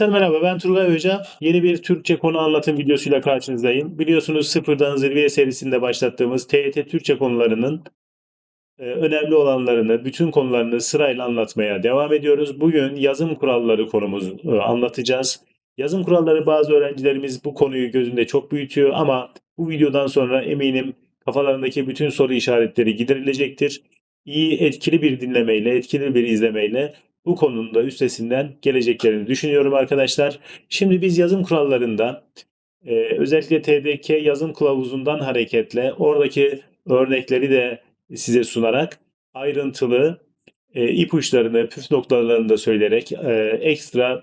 Arkadaşlar merhaba ben Turgay Hoca. Yeni bir Türkçe konu anlatım videosuyla karşınızdayım. Biliyorsunuz sıfırdan zirveye serisinde başlattığımız TYT Türkçe konularının e, önemli olanlarını, bütün konularını sırayla anlatmaya devam ediyoruz. Bugün yazım kuralları konumuzu e, anlatacağız. Yazım kuralları bazı öğrencilerimiz bu konuyu gözünde çok büyütüyor ama bu videodan sonra eminim kafalarındaki bütün soru işaretleri giderilecektir. İyi, etkili bir dinlemeyle, etkili bir izlemeyle bu konunun da üstesinden geleceklerini düşünüyorum arkadaşlar. Şimdi biz yazım kurallarında e, özellikle TDK yazım kılavuzundan hareketle oradaki örnekleri de size sunarak ayrıntılı e, ipuçlarını, püf noktalarını da söyleyerek, e, ekstra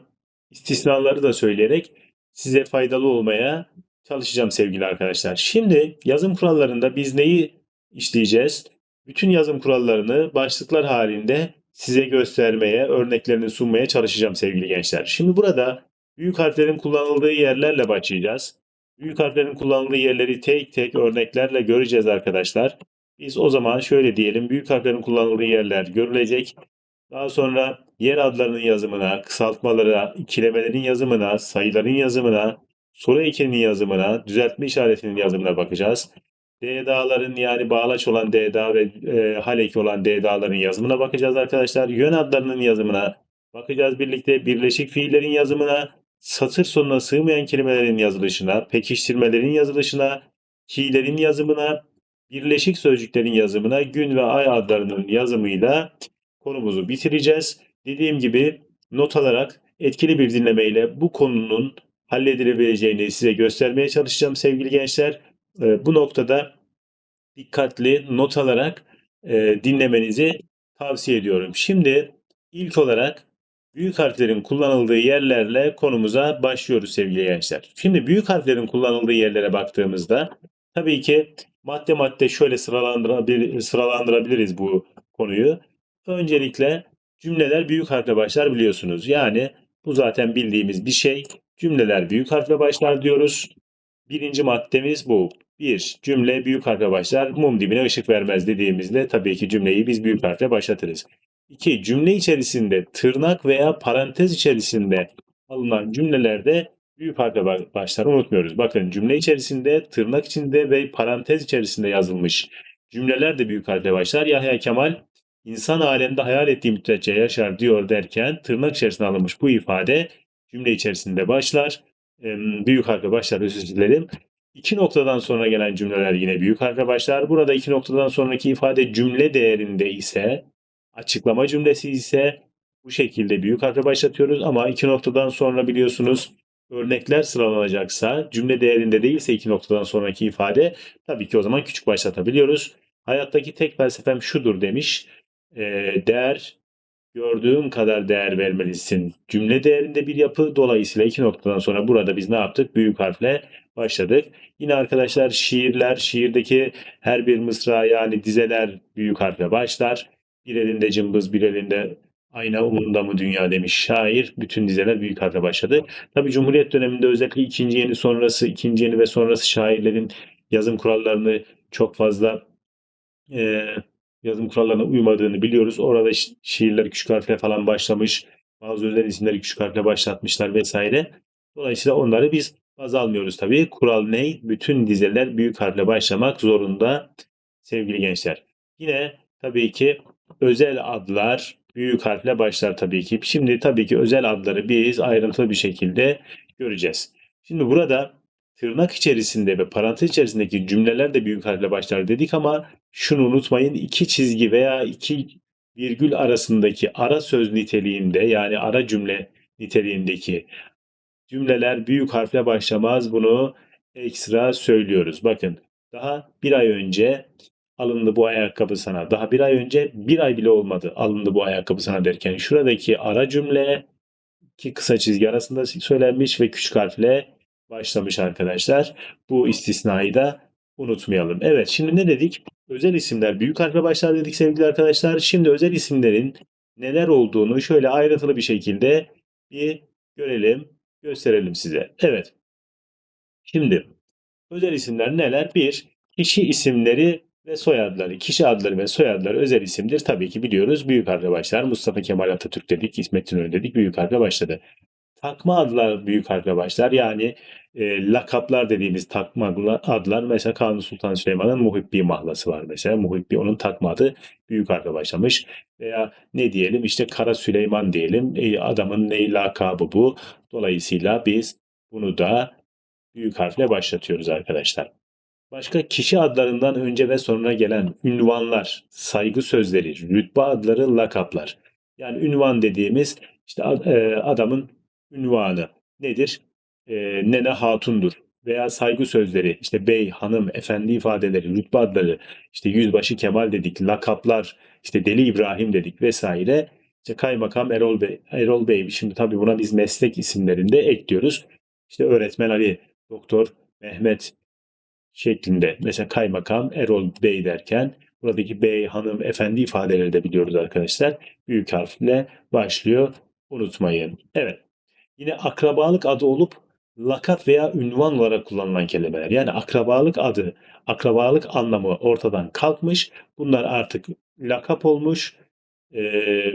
istisnaları da söyleyerek size faydalı olmaya çalışacağım sevgili arkadaşlar. Şimdi yazım kurallarında biz neyi işleyeceğiz? Bütün yazım kurallarını başlıklar halinde size göstermeye, örneklerini sunmaya çalışacağım sevgili gençler. Şimdi burada büyük harflerin kullanıldığı yerlerle başlayacağız. Büyük harflerin kullanıldığı yerleri tek tek örneklerle göreceğiz arkadaşlar. Biz o zaman şöyle diyelim, büyük harflerin kullanıldığı yerler görülecek. Daha sonra yer adlarının yazımına, kısaltmalara, ikilemelerin yazımına, sayıların yazımına, soru ekinin yazımına, düzeltme işaretinin yazımına bakacağız. DDA'ların yani bağlaç olan DDA ve e, haleki olan DDA'ların yazımına bakacağız arkadaşlar. Yön adlarının yazımına bakacağız birlikte. Birleşik fiillerin yazımına, satır sonuna sığmayan kelimelerin yazılışına, pekiştirmelerin yazılışına, ki'lerin yazımına, birleşik sözcüklerin yazımına, gün ve ay adlarının yazımıyla konumuzu bitireceğiz. Dediğim gibi not alarak etkili bir dinlemeyle bu konunun halledilebileceğini size göstermeye çalışacağım sevgili gençler. E, bu noktada dikkatli not alarak e, dinlemenizi tavsiye ediyorum. Şimdi ilk olarak büyük harflerin kullanıldığı yerlerle konumuza başlıyoruz sevgili gençler. Şimdi büyük harflerin kullanıldığı yerlere baktığımızda tabii ki madde madde şöyle sıralandırabilir, sıralandırabiliriz bu konuyu. Öncelikle cümleler büyük harfle başlar biliyorsunuz. Yani bu zaten bildiğimiz bir şey. Cümleler büyük harfle başlar diyoruz. Birinci maddemiz bu. Bir, cümle büyük harfle başlar. Mum dibine ışık vermez dediğimizde tabii ki cümleyi biz büyük harfle başlatırız. İki, cümle içerisinde tırnak veya parantez içerisinde alınan cümlelerde büyük harfle başlar. Unutmuyoruz. Bakın cümle içerisinde, tırnak içinde ve parantez içerisinde yazılmış cümleler de büyük harfle başlar. Yahya Kemal insan alemde hayal ettiği müddetçe yaşar diyor derken tırnak içerisinde alınmış bu ifade cümle içerisinde başlar. Büyük harfle başlar özür dilerim. İki noktadan sonra gelen cümleler yine büyük harfle başlar. Burada iki noktadan sonraki ifade cümle değerinde ise, açıklama cümlesi ise bu şekilde büyük harfle başlatıyoruz. Ama iki noktadan sonra biliyorsunuz örnekler sıralanacaksa, cümle değerinde değilse iki noktadan sonraki ifade tabii ki o zaman küçük başlatabiliyoruz. Hayattaki tek felsefem şudur demiş. E, değer gördüğün kadar değer vermelisin. Cümle değerinde bir yapı dolayısıyla iki noktadan sonra burada biz ne yaptık? Büyük harfle başladık. Yine arkadaşlar şiirler, şiirdeki her bir mısra yani dizeler büyük harfle başlar. Bir elinde cımbız, bir elinde ayna umurunda mı dünya demiş şair. Bütün dizeler büyük harfle başladı. Tabi Cumhuriyet döneminde özellikle ikinci yeni sonrası, ikinci yeni ve sonrası şairlerin yazım kurallarını çok fazla e, yazım kurallarına uymadığını biliyoruz. Orada şiirler küçük harfle falan başlamış. Bazı özel isimleri küçük harfle başlatmışlar vesaire. Dolayısıyla onları biz baz almıyoruz tabii. Kural ne? Bütün dizeler büyük harfle başlamak zorunda sevgili gençler. Yine tabii ki özel adlar büyük harfle başlar tabii ki. Şimdi tabii ki özel adları biz ayrıntılı bir şekilde göreceğiz. Şimdi burada tırnak içerisinde ve parantez içerisindeki cümleler de büyük harfle başlar dedik ama şunu unutmayın iki çizgi veya iki virgül arasındaki ara söz niteliğinde yani ara cümle niteliğindeki cümleler büyük harfle başlamaz. Bunu ekstra söylüyoruz. Bakın daha bir ay önce alındı bu ayakkabı sana. Daha bir ay önce bir ay bile olmadı alındı bu ayakkabı sana derken şuradaki ara cümle ki kısa çizgi arasında söylenmiş ve küçük harfle başlamış arkadaşlar. Bu istisnayı da unutmayalım. Evet şimdi ne dedik? Özel isimler büyük harfle başlar dedik sevgili arkadaşlar. Şimdi özel isimlerin neler olduğunu şöyle ayrıntılı bir şekilde bir görelim, gösterelim size. Evet. Şimdi özel isimler neler? Bir, kişi isimleri ve soyadları. Kişi adları ve soyadları özel isimdir. Tabii ki biliyoruz büyük harfle başlar. Mustafa Kemal Atatürk dedik, İsmet İnönü dedik büyük harfle başladı. Takma adlar büyük harfle başlar. Yani e, lakaplar dediğimiz takma adlar, mesela Kanuni Sultan Süleyman'ın Muhibbi mahlası var mesela. Muhibbi onun takma adı büyük harfle başlamış. Veya ne diyelim işte Kara Süleyman diyelim. E, adamın ne lakabı bu. Dolayısıyla biz bunu da büyük harfle başlatıyoruz arkadaşlar. Başka kişi adlarından önce ve sonra gelen ünvanlar, saygı sözleri, rütbe adları, lakaplar. Yani ünvan dediğimiz işte e, adamın ünvanı nedir? E, nene hatundur veya saygı sözleri, işte bey, hanım, efendi ifadeleri, rütbe adları, işte yüzbaşı Kemal dedik, lakaplar, işte Deli İbrahim dedik vesaire. İşte kaymakam Erol Bey, Erol Bey. Şimdi tabii buna biz meslek isimlerinde ekliyoruz. İşte öğretmen Ali, doktor Mehmet, şeklinde. Mesela kaymakam Erol Bey derken buradaki bey, hanım, efendi ifadeleri de biliyoruz arkadaşlar. Büyük harfle başlıyor. Unutmayın. Evet. Yine akrabalık adı olup lakap veya ünvan olarak kullanılan kelimeler. Yani akrabalık adı, akrabalık anlamı ortadan kalkmış. Bunlar artık lakap olmuş. Ee,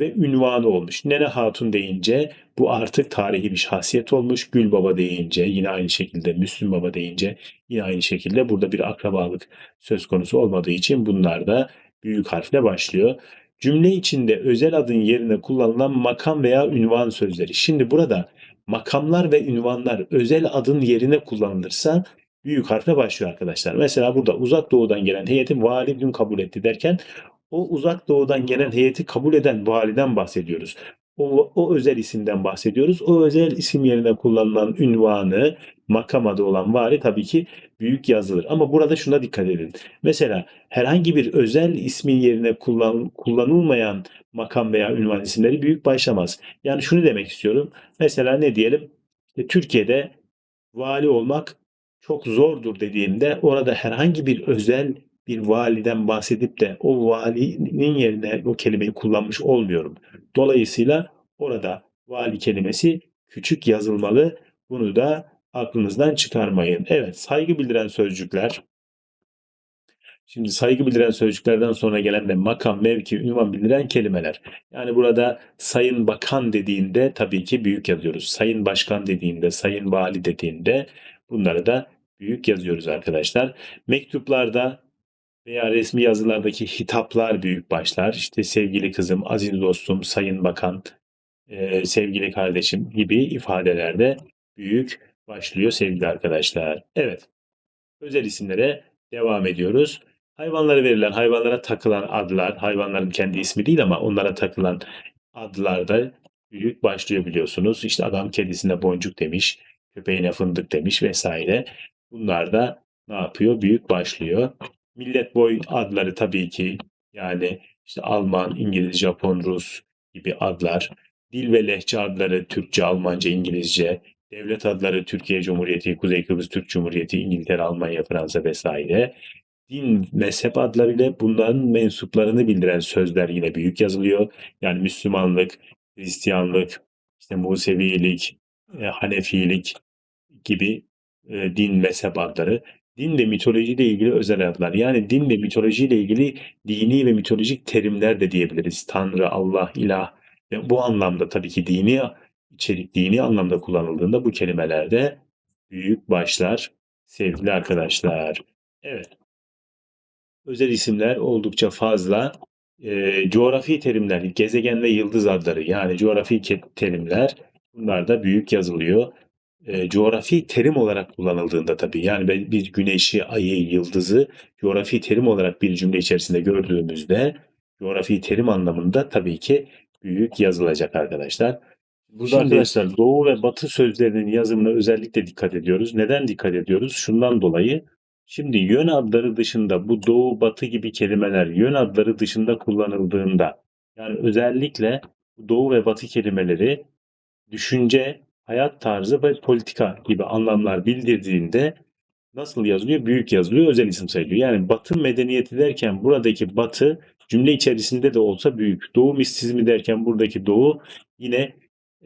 ve ünvanı olmuş. Nene Hatun deyince bu artık tarihi bir şahsiyet olmuş. Gül Baba deyince yine aynı şekilde Müslüm Baba deyince yine aynı şekilde burada bir akrabalık söz konusu olmadığı için bunlar da büyük harfle başlıyor. Cümle içinde özel adın yerine kullanılan makam veya ünvan sözleri. Şimdi burada makamlar ve ünvanlar özel adın yerine kullanılırsa büyük harfle başlıyor arkadaşlar. Mesela burada uzak doğudan gelen heyeti vali dün kabul etti derken o uzak doğudan gelen heyeti kabul eden validen bahsediyoruz. O, o özel isimden bahsediyoruz. O özel isim yerine kullanılan ünvanı, makam adı olan vali tabii ki büyük yazılır. Ama burada şuna dikkat edin. Mesela herhangi bir özel ismin yerine kullan, kullanılmayan makam veya ünvan isimleri büyük başlamaz. Yani şunu demek istiyorum. Mesela ne diyelim? İşte Türkiye'de vali olmak çok zordur dediğimde orada herhangi bir özel bir validen bahsedip de o valinin yerine o kelimeyi kullanmış olmuyorum. Dolayısıyla orada vali kelimesi küçük yazılmalı. Bunu da aklınızdan çıkarmayın. Evet, saygı bildiren sözcükler. Şimdi saygı bildiren sözcüklerden sonra gelen de makam, mevki, ünvan bildiren kelimeler. Yani burada sayın bakan dediğinde tabii ki büyük yazıyoruz. Sayın başkan dediğinde, sayın vali dediğinde bunları da büyük yazıyoruz arkadaşlar. Mektuplarda veya resmi yazılardaki hitaplar büyük başlar. İşte sevgili kızım, aziz dostum, sayın bakan, e, sevgili kardeşim gibi ifadelerde büyük başlıyor sevgili arkadaşlar. Evet, özel isimlere devam ediyoruz. Hayvanlara verilen, hayvanlara takılan adlar, hayvanların kendi ismi değil ama onlara takılan adlarda büyük başlıyor biliyorsunuz. İşte adam kedisine boncuk demiş, köpeğine fındık demiş vesaire. Bunlar da ne yapıyor? Büyük başlıyor. Millet boy adları tabii ki yani işte Alman, İngiliz, Japon, Rus gibi adlar. Dil ve lehçe adları Türkçe, Almanca, İngilizce. Devlet adları Türkiye Cumhuriyeti, Kuzey Kıbrıs Türk Cumhuriyeti, İngiltere, Almanya, Fransa vesaire. Din, mezhep adlarıyla bunların mensuplarını bildiren sözler yine büyük yazılıyor. Yani Müslümanlık, Hristiyanlık, işte Musevilik, e, Hanefilik gibi e, din mezhep adları. Din ve mitolojiyle ilgili özel adlar. Yani din ve mitolojiyle ilgili dini ve mitolojik terimler de diyebiliriz. Tanrı, Allah, ilah. Ve bu anlamda tabii ki dini içerik, dini anlamda kullanıldığında bu kelimelerde büyük başlar sevgili arkadaşlar. Evet. Özel isimler oldukça fazla. E, coğrafi terimler, gezegen ve yıldız adları yani coğrafi terimler bunlar da büyük yazılıyor e, coğrafi terim olarak kullanıldığında tabii yani bir güneşi, ayı, yıldızı coğrafi terim olarak bir cümle içerisinde gördüğümüzde coğrafi terim anlamında tabii ki büyük yazılacak arkadaşlar. Burada Şimdi, arkadaşlar doğu ve batı sözlerinin yazımına özellikle dikkat ediyoruz. Neden dikkat ediyoruz? Şundan dolayı Şimdi yön adları dışında bu doğu batı gibi kelimeler yön adları dışında kullanıldığında yani özellikle doğu ve batı kelimeleri düşünce, hayat tarzı ve politika gibi anlamlar bildirdiğinde nasıl yazılıyor? Büyük yazılıyor, özel isim sayılıyor. Yani Batı medeniyeti derken buradaki Batı cümle içerisinde de olsa büyük. Doğu mistizmi derken buradaki Doğu yine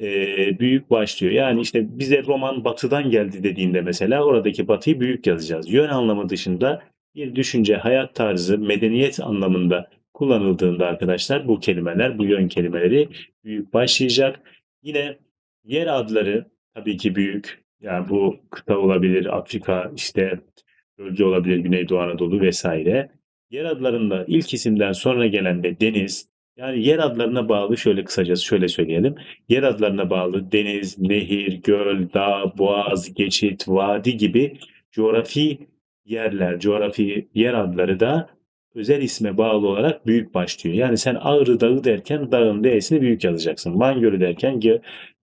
e, büyük başlıyor. Yani işte bize roman Batı'dan geldi dediğinde mesela oradaki Batı'yı büyük yazacağız. Yön anlamı dışında bir düşünce, hayat tarzı, medeniyet anlamında kullanıldığında arkadaşlar bu kelimeler, bu yön kelimeleri büyük başlayacak. Yine Yer adları tabii ki büyük. Yani bu kıta olabilir, Afrika, işte bölge olabilir, Güneydoğu Anadolu vesaire. Yer adlarında ilk isimden sonra gelen de deniz, yani yer adlarına bağlı şöyle kısacası şöyle söyleyelim. Yer adlarına bağlı deniz, nehir, göl, dağ, boğaz, geçit, vadi gibi coğrafi yerler, coğrafi yer adları da özel isme bağlı olarak büyük başlıyor. Yani sen Ağrı Dağı derken dağın D'sini büyük yazacaksın. Van Gölü derken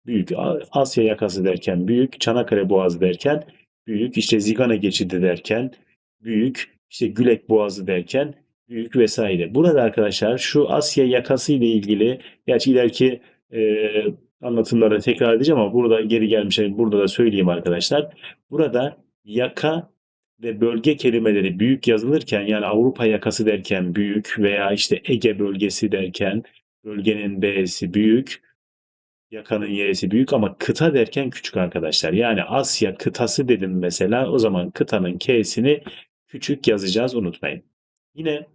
büyük. Asya yakası derken büyük. Çanakkale Boğazı derken büyük. İşte Zigana Geçidi derken büyük. İşte Gülek Boğazı derken büyük vesaire. Burada arkadaşlar şu Asya yakası ile ilgili gerçi ileriki e, anlatımlarda tekrar edeceğim ama burada geri gelmişler. Burada da söyleyeyim arkadaşlar. Burada yaka ve bölge kelimeleri büyük yazılırken yani Avrupa yakası derken büyük veya işte Ege bölgesi derken bölgenin B'si büyük, yakanın Y'si büyük ama kıta derken küçük arkadaşlar. Yani Asya kıtası dedim mesela o zaman kıtanın K'sini küçük yazacağız unutmayın. Yine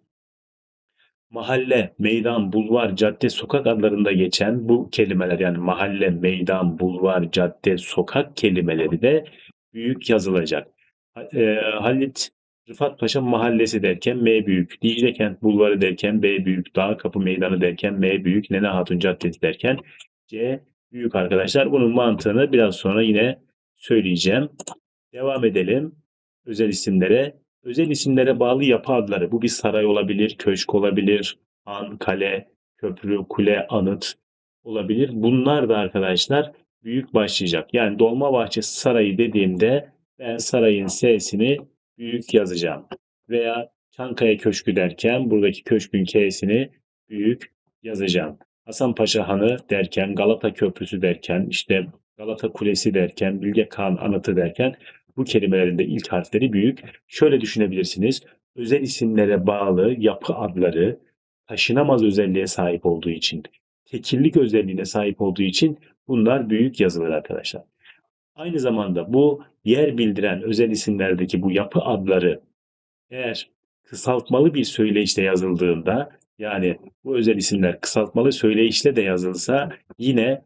mahalle, meydan, bulvar, cadde, sokak adlarında geçen bu kelimeler yani mahalle, meydan, bulvar, cadde, sokak kelimeleri de büyük yazılacak. E, Halit Rıfat Paşa Mahallesi derken M büyük, Dicle Kent Bulvarı derken B büyük, Dağ Kapı Meydanı derken M büyük, Nene Hatun Caddesi derken Büyük arkadaşlar. Bunun mantığını biraz sonra yine söyleyeceğim. Devam edelim özel isimlere. Özel isimlere bağlı yapı adları. Bu bir saray olabilir, köşk olabilir, han, kale, köprü, kule, anıt olabilir. Bunlar da arkadaşlar büyük başlayacak. Yani Dolmabahçe Sarayı dediğimde ben sarayın S'sini büyük yazacağım. Veya Çankaya Köşkü derken buradaki köşkün K'sini büyük yazacağım. Hasanpaşa Hanı derken, Galata Köprüsü derken, işte Galata Kulesi derken, Bilge Kağan Anıtı derken bu kelimelerin de ilk harfleri büyük. Şöyle düşünebilirsiniz. Özel isimlere bağlı yapı adları taşınamaz özelliğe sahip olduğu için, tekillik özelliğine sahip olduğu için bunlar büyük yazılır arkadaşlar. Aynı zamanda bu yer bildiren özel isimlerdeki bu yapı adları eğer kısaltmalı bir söyleyişle yazıldığında yani bu özel isimler kısaltmalı söyleyişle de yazılsa yine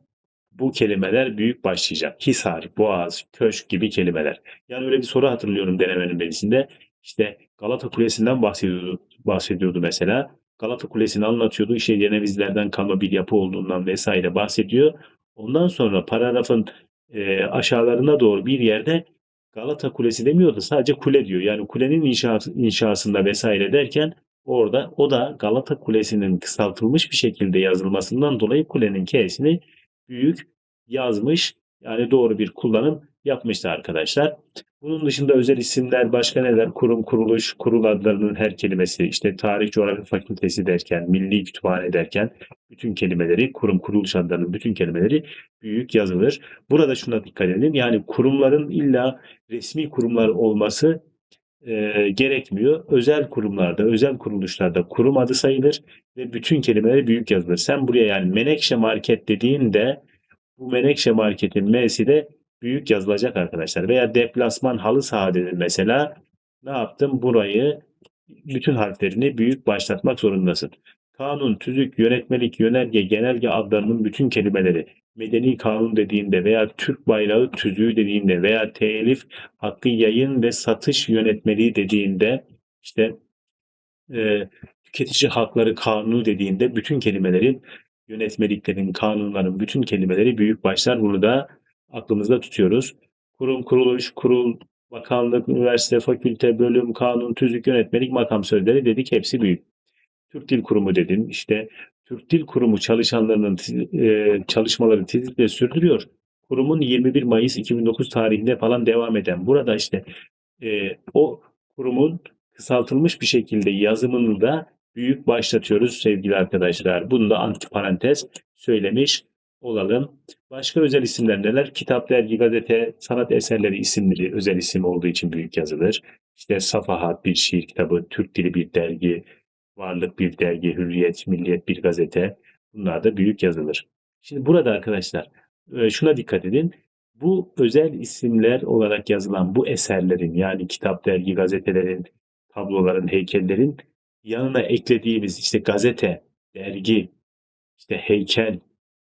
bu kelimeler büyük başlayacak. Hisar, Boğaz, Köşk gibi kelimeler. Yani öyle bir soru hatırlıyorum denemenin birisinde. İşte Galata Kulesi'nden bahsediyordu, bahsediyordu mesela. Galata Kulesi'ni anlatıyordu. İşte Cenevizlerden kalma bir yapı olduğundan vesaire bahsediyor. Ondan sonra paragrafın e, aşağılarına doğru bir yerde Galata Kulesi demiyordu. Sadece kule diyor. Yani kulenin inşası, inşasında vesaire derken orada o da Galata Kulesi'nin kısaltılmış bir şekilde yazılmasından dolayı kulenin K'sini büyük yazmış. Yani doğru bir kullanım yapmıştı arkadaşlar. Bunun dışında özel isimler başka neler? Kurum, kuruluş, kurul adlarının her kelimesi, işte tarih, coğrafya fakültesi derken, milli kütüphane derken bütün kelimeleri, kurum, kuruluş adlarının bütün kelimeleri büyük yazılır. Burada şuna dikkat edin. Yani kurumların illa resmi kurumlar olması e, gerekmiyor. Özel kurumlarda, özel kuruluşlarda kurum adı sayılır ve bütün kelimeleri büyük yazılır. Sen buraya yani Menekşe Market dediğinde bu Menekşe Market'in M'si de büyük yazılacak arkadaşlar. Veya deplasman halı saha dedin mesela. Ne yaptım? Burayı bütün harflerini büyük başlatmak zorundasın. Kanun, tüzük, yönetmelik, yönerge, genelge adlarının bütün kelimeleri medeni kanun dediğinde veya Türk bayrağı tüzüğü dediğinde veya telif hakkı yayın ve satış yönetmeliği dediğinde işte e, tüketici hakları kanunu dediğinde bütün kelimelerin yönetmeliklerin, kanunların bütün kelimeleri büyük başlar. Bunu da aklımızda tutuyoruz. Kurum, kuruluş, kurul, bakanlık, üniversite, fakülte, bölüm, kanun, tüzük, yönetmelik, makam sözleri dedik hepsi büyük. Türk Dil Kurumu dedin. İşte Türk Dil Kurumu çalışanlarının e, çalışmaları titizlikle sürdürüyor. Kurumun 21 Mayıs 2009 tarihinde falan devam eden burada işte e, o kurumun kısaltılmış bir şekilde yazımını da büyük başlatıyoruz sevgili arkadaşlar. Bunu da antiparantez söylemiş olalım. Başka özel isimler neler? Kitap, dergi, gazete, sanat eserleri isimleri özel isim olduğu için büyük yazılır. İşte Safahat bir şiir kitabı, Türk dili bir dergi, Varlık bir dergi, Hürriyet, Milliyet bir gazete. Bunlar da büyük yazılır. Şimdi burada arkadaşlar e, şuna dikkat edin. Bu özel isimler olarak yazılan bu eserlerin yani kitap, dergi, gazetelerin, tabloların, heykellerin yanına eklediğimiz işte gazete, dergi, işte heykel,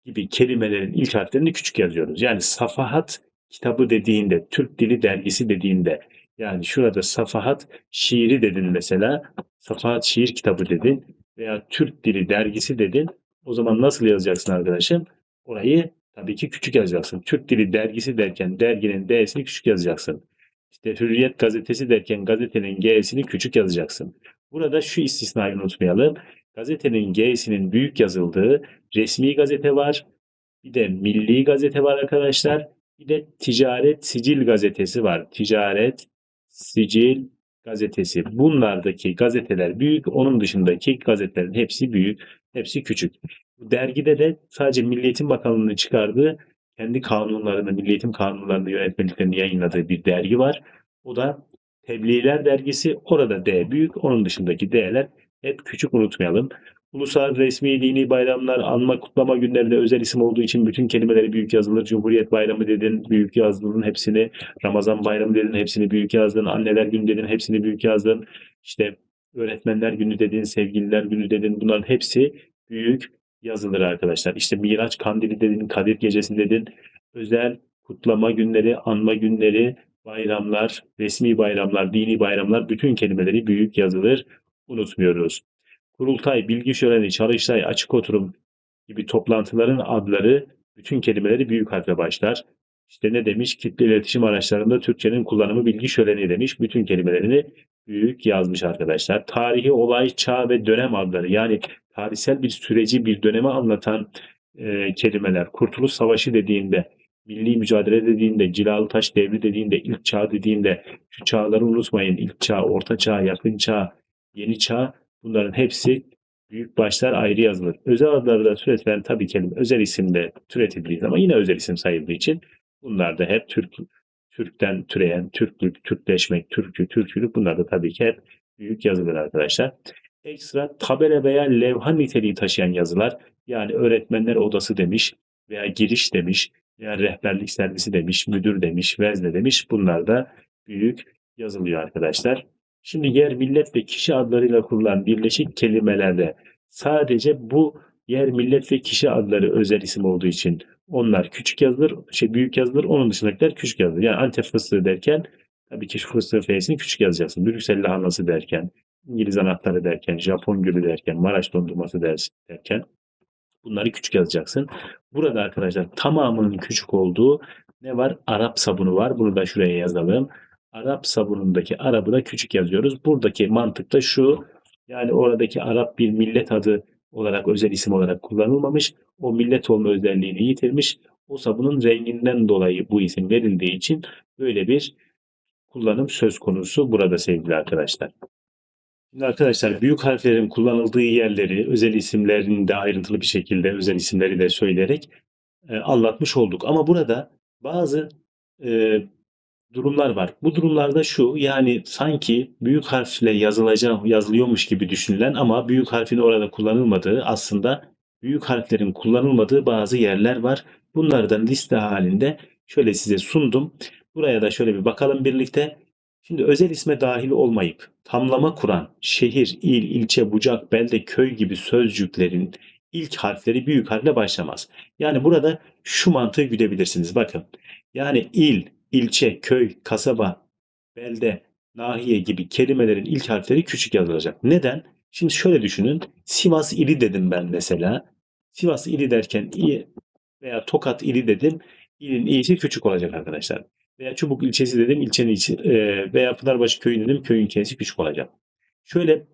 gibi kelimelerin ilk harflerini küçük yazıyoruz. Yani Safahat kitabı dediğinde, Türk Dili Dergisi dediğinde, yani şurada Safahat şiiri dedin mesela, Safahat şiir kitabı dedin veya Türk Dili Dergisi dedin. O zaman nasıl yazacaksın arkadaşım? Orayı tabii ki küçük yazacaksın. Türk Dili Dergisi derken derginin D'sini küçük yazacaksın. İşte Hürriyet gazetesi derken gazetenin G'sini küçük yazacaksın. Burada şu istisnayı unutmayalım. Gazetenin G'sinin büyük yazıldığı resmi gazete var. Bir de milli gazete var arkadaşlar. Bir de ticaret sicil gazetesi var. Ticaret sicil gazetesi. Bunlardaki gazeteler büyük. Onun dışındaki gazetelerin hepsi büyük. Hepsi küçük. Bu dergide de sadece Milli Eğitim Bakanlığı'nın çıkardığı kendi kanunlarını, Milli Eğitim kanunlarını, yönetmeliklerini yayınladığı bir dergi var. O da Tebliğler dergisi. Orada D büyük. Onun dışındaki D'ler hep küçük unutmayalım. Ulusal, resmi, dini bayramlar, anma, kutlama günlerinde özel isim olduğu için bütün kelimeleri büyük yazılır. Cumhuriyet bayramı dedin, büyük yazdın hepsini. Ramazan bayramı dedin, hepsini büyük yazdın. Anneler günü dedin, hepsini büyük yazdın. İşte öğretmenler günü dedin, sevgililer günü dedin. Bunların hepsi büyük yazılır arkadaşlar. İşte Miraç kandili dedin, Kadir gecesi dedin. Özel kutlama günleri, anma günleri, bayramlar, resmi bayramlar, dini bayramlar bütün kelimeleri büyük yazılır. Unutmuyoruz. Kurultay, bilgi şöleni, çalıştay, açık oturum gibi toplantıların adları bütün kelimeleri büyük harfle başlar. İşte ne demiş? Kitle iletişim araçlarında Türkçenin kullanımı bilgi şöleni demiş. Bütün kelimelerini büyük yazmış arkadaşlar. Tarihi olay, çağ ve dönem adları yani tarihsel bir süreci, bir dönemi anlatan e, kelimeler. Kurtuluş Savaşı dediğinde, milli mücadele dediğinde, Cilalı Taş Devri dediğinde, ilk çağ dediğinde, şu çağları unutmayın. İlk çağ, orta çağ, yakın çağ, yeni çağ bunların hepsi büyük başlar ayrı yazılır. Özel adlarda türetilen tabii kelime özel isimde türetildiği zaman yine özel isim sayıldığı için bunlar da hep Türk Türk'ten türeyen, Türklük, Türkleşmek, Türkü, Türkülük bunlar da tabii ki hep büyük yazılır arkadaşlar. Ekstra tabela veya levha niteliği taşıyan yazılar yani öğretmenler odası demiş veya giriş demiş veya rehberlik servisi demiş, müdür demiş, vezne demiş bunlar da büyük yazılıyor arkadaşlar. Şimdi yer, millet ve kişi adlarıyla kurulan birleşik kelimelerde sadece bu yer, millet ve kişi adları özel isim olduğu için onlar küçük yazılır, şey büyük yazılır. Onun dışındakiler küçük yazılır. Yani Antep fıstığı derken tabii ki şu fıstığı F'sini küçük yazacaksın. Brüksel lahanası derken, İngiliz anahtarı derken, Japon gülü derken, Maraş dondurması derken bunları küçük yazacaksın. Burada arkadaşlar tamamının küçük olduğu ne var? Arap sabunu var. Bunu da şuraya yazalım. Arap sabunundaki Arap'ı da küçük yazıyoruz. Buradaki mantık da şu. Yani oradaki Arap bir millet adı olarak özel isim olarak kullanılmamış. O millet olma özelliğini yitirmiş. O sabunun renginden dolayı bu isim verildiği için böyle bir kullanım söz konusu burada sevgili arkadaşlar. Şimdi arkadaşlar büyük harflerin kullanıldığı yerleri özel isimlerini de ayrıntılı bir şekilde özel isimleri de söyleyerek e, anlatmış olduk. Ama burada bazı e, durumlar var. Bu durumlarda şu yani sanki büyük harfle yazılacak yazılıyormuş gibi düşünülen ama büyük harfin orada kullanılmadığı aslında büyük harflerin kullanılmadığı bazı yerler var. Bunlardan liste halinde şöyle size sundum. Buraya da şöyle bir bakalım birlikte. Şimdi özel isme dahil olmayıp tamlama kuran şehir, il, ilçe, bucak, belde, köy gibi sözcüklerin ilk harfleri büyük harfle başlamaz. Yani burada şu mantığı güdebilirsiniz. Bakın. Yani il, ilçe, köy, kasaba, belde, nahiye gibi kelimelerin ilk harfleri küçük yazılacak. Neden? Şimdi şöyle düşünün. Sivas ili dedim ben mesela. Sivas ili derken i veya Tokat ili dedim. İlin i'si küçük olacak arkadaşlar. Veya Çubuk ilçesi dedim. ilçenin içi e, veya Pınarbaşı köyü dedim. Köyün k'si küçük olacak. Şöyle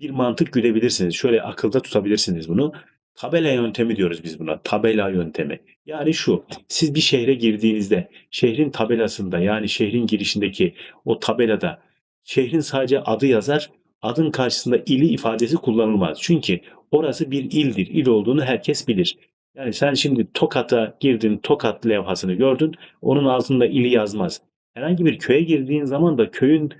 bir mantık güdebilirsiniz. Şöyle akılda tutabilirsiniz bunu. Tabela yöntemi diyoruz biz buna. Tabela yöntemi. Yani şu, siz bir şehre girdiğinizde şehrin tabelasında yani şehrin girişindeki o tabelada şehrin sadece adı yazar, adın karşısında ili ifadesi kullanılmaz. Çünkü orası bir ildir. İl olduğunu herkes bilir. Yani sen şimdi Tokat'a girdin, Tokat levhasını gördün, onun altında ili yazmaz. Herhangi bir köye girdiğin zaman da köyün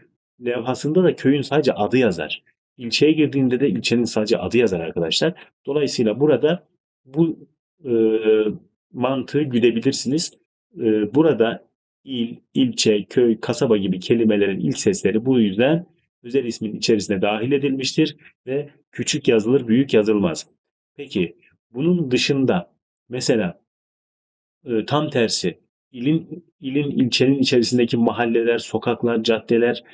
levhasında da köyün sadece adı yazar. İlçeye girdiğinde de ilçenin sadece adı yazar arkadaşlar. Dolayısıyla burada bu e, mantığı güdebilirsiniz. E, burada il, ilçe, köy, kasaba gibi kelimelerin ilk sesleri bu yüzden özel ismin içerisine dahil edilmiştir ve küçük yazılır, büyük yazılmaz. Peki bunun dışında Mesela e, tam tersi ilin ilin ilçenin içerisindeki mahalleler, sokaklar, caddeler,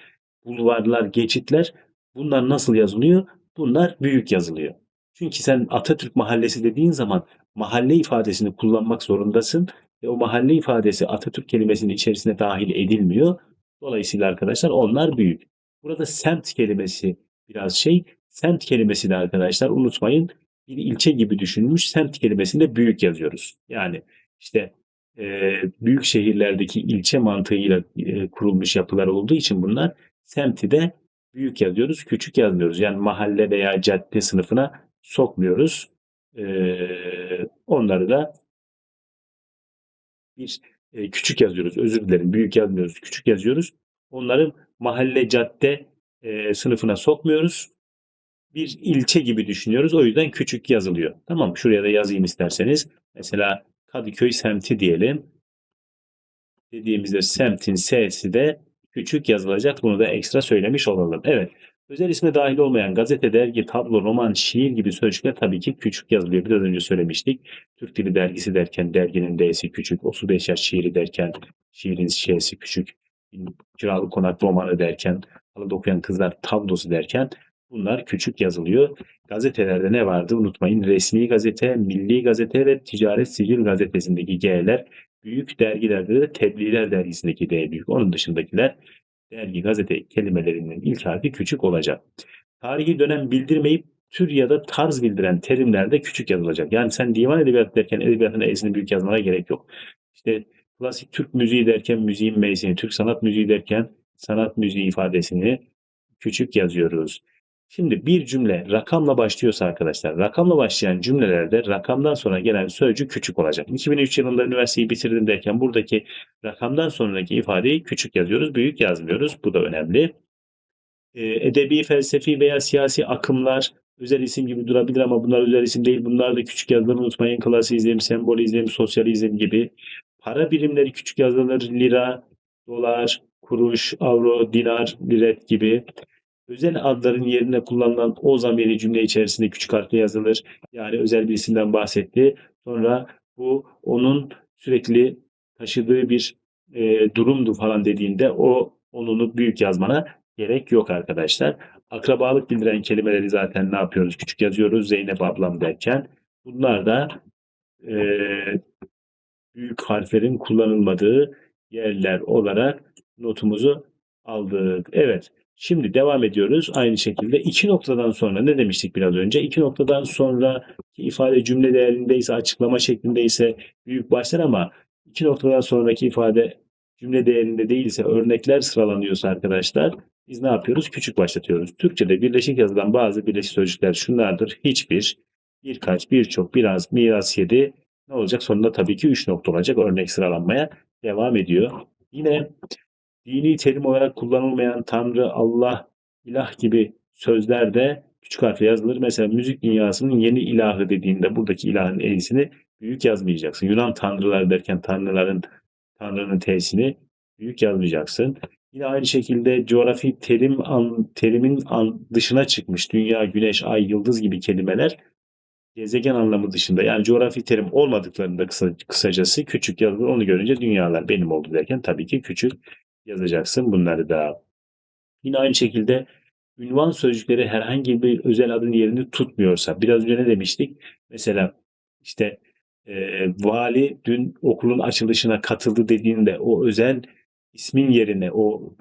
bulvarlar, geçitler bunlar nasıl yazılıyor? Bunlar büyük yazılıyor. Çünkü sen Atatürk Mahallesi dediğin zaman mahalle ifadesini kullanmak zorundasın ve o mahalle ifadesi Atatürk kelimesinin içerisine dahil edilmiyor. Dolayısıyla arkadaşlar onlar büyük. Burada semt kelimesi biraz şey. Semt kelimesini arkadaşlar unutmayın bir ilçe gibi düşünmüş semt kelimesinde büyük yazıyoruz. Yani işte e, büyük şehirlerdeki ilçe mantığıyla e, kurulmuş yapılar olduğu için bunlar semti de büyük yazıyoruz, küçük yazmıyoruz. Yani mahalle veya cadde sınıfına sokmuyoruz. E, onları da bir e, küçük yazıyoruz. Özür dilerim. Büyük yazmıyoruz. Küçük yazıyoruz. Onları mahalle, cadde e, sınıfına sokmuyoruz. Bir ilçe gibi düşünüyoruz. O yüzden küçük yazılıyor. Tamam Şuraya da yazayım isterseniz. Mesela Kadıköy semti diyelim. Dediğimizde semtin S'si de küçük yazılacak. Bunu da ekstra söylemiş olalım. Evet. Özel isme dahil olmayan gazete, dergi, tablo, roman, şiir gibi sözcükler tabii ki küçük yazılıyor. Biraz önce söylemiştik. Türk Dili Dergisi derken derginin D'si küçük. 35 yaş şiiri derken şiirin Ş'si küçük. Kiralık konak romanı derken, halıda okuyan kızlar tablosu derken bunlar küçük yazılıyor. Gazetelerde ne vardı unutmayın. Resmi gazete, milli gazete ve ticaret sicil gazetesindeki G'ler büyük. Dergilerde de Tebliğler dergisindeki D büyük. Onun dışındakiler dergi, gazete kelimelerinin ilk harfi küçük olacak. Tarihi dönem bildirmeyip tür ya da tarz bildiren terimlerde küçük yazılacak. Yani sen divan edebiyatı derken edebiyatın E'sini büyük yazmana gerek yok. İşte klasik Türk müziği derken müziğin M'sini, Türk sanat müziği derken sanat müziği ifadesini küçük yazıyoruz. Şimdi bir cümle rakamla başlıyorsa arkadaşlar, rakamla başlayan cümlelerde rakamdan sonra gelen sözcük küçük olacak. 2003 yılında üniversiteyi bitirdim derken buradaki rakamdan sonraki ifadeyi küçük yazıyoruz, büyük yazmıyoruz. Bu da önemli. Ee, edebi, felsefi veya siyasi akımlar özel isim gibi durabilir ama bunlar özel isim değil. Bunlar da küçük yazılır unutmayın. Klasizm, sembolizm, sosyalizm gibi. Para birimleri küçük yazılır. Lira, dolar, kuruş, avro, dinar, liret gibi. Özel adların yerine kullanılan o zamiri cümle içerisinde küçük harfle yazılır. Yani özel bir isimden bahsetti. Sonra bu onun sürekli taşıdığı bir e, durumdu falan dediğinde o onunu büyük yazmana gerek yok arkadaşlar. Akrabalık bildiren kelimeleri zaten ne yapıyoruz? Küçük yazıyoruz Zeynep ablam derken. Bunlar da e, büyük harflerin kullanılmadığı yerler olarak notumuzu aldık. Evet. Şimdi devam ediyoruz. Aynı şekilde iki noktadan sonra ne demiştik biraz önce? İki noktadan sonra ifade cümle değerindeyse, açıklama şeklindeyse büyük başlar ama iki noktadan sonraki ifade cümle değerinde değilse, örnekler sıralanıyorsa arkadaşlar biz ne yapıyoruz? Küçük başlatıyoruz. Türkçe'de birleşik yazılan bazı birleşik sözcükler şunlardır. Hiçbir, birkaç, birçok, biraz, miras yedi. Ne olacak? Sonunda tabii ki üç nokta olacak. Örnek sıralanmaya devam ediyor. Yine dini terim olarak kullanılmayan Tanrı, Allah, ilah gibi sözler de küçük harfle yazılır. Mesela müzik dünyasının yeni ilahı dediğinde buradaki ilahın e'sini büyük yazmayacaksın. Yunan tanrılar derken tanrıların tanrının t'sini büyük yazmayacaksın. Yine aynı şekilde coğrafi terim an, terimin an, dışına çıkmış dünya, güneş, ay, yıldız gibi kelimeler gezegen anlamı dışında yani coğrafi terim olmadıklarında kısa, kısacası küçük yazılır. Onu görünce dünyalar benim oldu derken tabii ki küçük yazacaksın bunları da. Yine aynı şekilde ünvan sözcükleri herhangi bir özel adın yerini tutmuyorsa biraz önce ne demiştik? Mesela işte e, vali dün okulun açılışına katıldı dediğinde o özel ismin yerine o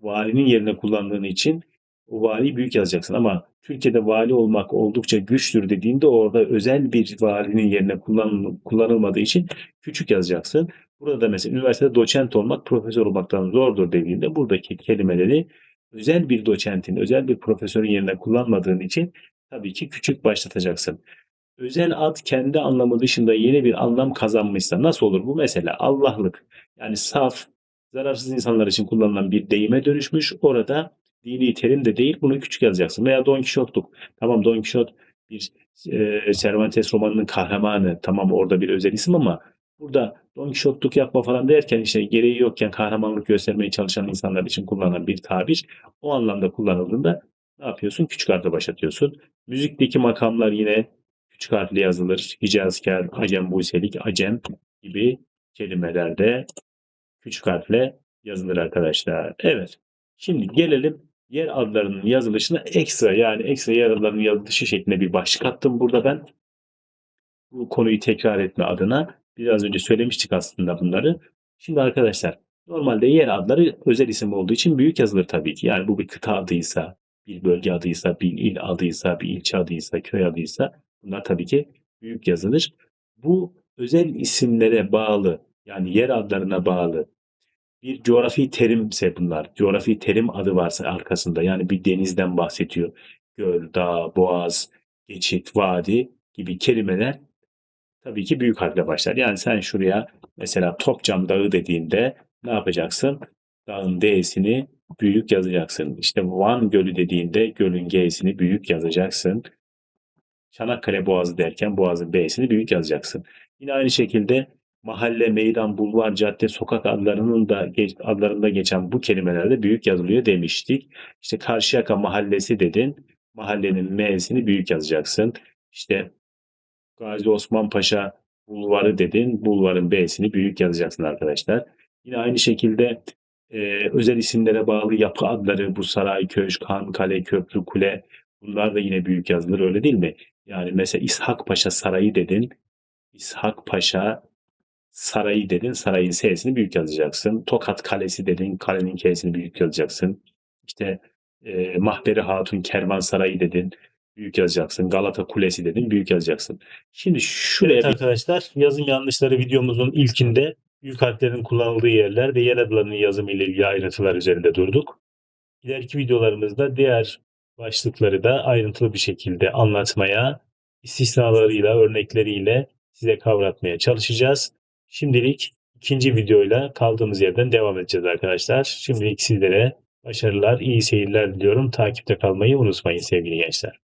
valinin yerine kullandığın için o vali büyük yazacaksın ama Türkiye'de vali olmak oldukça güçtür dediğinde orada özel bir valinin yerine kullan, kullanılmadığı için küçük yazacaksın. Burada da mesela üniversitede doçent olmak profesör olmaktan zordur dediğinde buradaki kelimeleri özel bir doçentin, özel bir profesörün yerine kullanmadığın için tabii ki küçük başlatacaksın. Özel ad kendi anlamı dışında yeni bir anlam kazanmışsa nasıl olur bu? Mesela Allah'lık yani saf, zararsız insanlar için kullanılan bir deyime dönüşmüş. Orada dini terim de değil bunu küçük yazacaksın. Veya Don Quixote'luk. Tamam Don Quixote bir e, Cervantes romanının kahramanı. Tamam orada bir özel isim ama burada Don Quixote'luk yapma falan derken işte gereği yokken kahramanlık göstermeye çalışan insanlar için kullanılan bir tabir. O anlamda kullanıldığında ne yapıyorsun? Küçük harfle başlatıyorsun. Müzikteki makamlar yine küçük harfle yazılır. Hicazkar, Acem, Buselik, Acem gibi kelimelerde küçük harfle yazılır arkadaşlar. Evet. Şimdi gelelim yer adlarının yazılışına ekstra yani ekstra yer adlarının yazılışı şeklinde bir başlık attım burada ben. Bu konuyu tekrar etme adına biraz önce söylemiştik aslında bunları. Şimdi arkadaşlar normalde yer adları özel isim olduğu için büyük yazılır tabii ki. Yani bu bir kıta adıysa, bir bölge adıysa, bir il adıysa, bir ilçe adıysa, köy adıysa bunlar tabii ki büyük yazılır. Bu özel isimlere bağlı yani yer adlarına bağlı bir coğrafi terimse bunlar, coğrafi terim adı varsa arkasında yani bir denizden bahsediyor. Göl, dağ, boğaz, geçit, vadi gibi kelimeler tabii ki büyük harfle başlar. Yani sen şuraya mesela Topçam Dağı dediğinde ne yapacaksın? Dağın D'sini büyük yazacaksın. İşte Van Gölü dediğinde gölün G'sini büyük yazacaksın. Çanakkale Boğazı derken Boğaz'ın B'sini büyük yazacaksın. Yine aynı şekilde mahalle, meydan, bulvar, cadde, sokak adlarının da adlarında geçen bu kelimelerde büyük yazılıyor demiştik. İşte Karşıyaka mahallesi dedin. Mahallenin M'sini büyük yazacaksın. İşte Gazi Osman Paşa bulvarı dedin. Bulvarın B'sini büyük yazacaksın arkadaşlar. Yine aynı şekilde e, özel isimlere bağlı yapı adları bu saray, köşk, han, kale, köprü, kule bunlar da yine büyük yazılır öyle değil mi? Yani mesela İshak Paşa Sarayı dedin. İshak Paşa Sarayı dedin. Sarayın S'sini büyük yazacaksın. Tokat Kalesi dedin. Kalenin K'sini büyük yazacaksın. İşte e, Mahberi Hatun Kervansarayı dedin. Büyük yazacaksın. Galata Kulesi dedin. Büyük yazacaksın. Şimdi şuraya Evet arkadaşlar yazım yanlışları videomuzun ilkinde büyük harflerin kullanıldığı yerler ve yer adlarının yazımı ile ilgili ayrıntılar üzerinde durduk. İleriki videolarımızda diğer başlıkları da ayrıntılı bir şekilde anlatmaya, istisnalarıyla, örnekleriyle size kavratmaya çalışacağız. Şimdilik ikinci videoyla kaldığımız yerden devam edeceğiz arkadaşlar. Şimdilik sizlere başarılar, iyi seyirler diliyorum. Takipte kalmayı unutmayın sevgili gençler.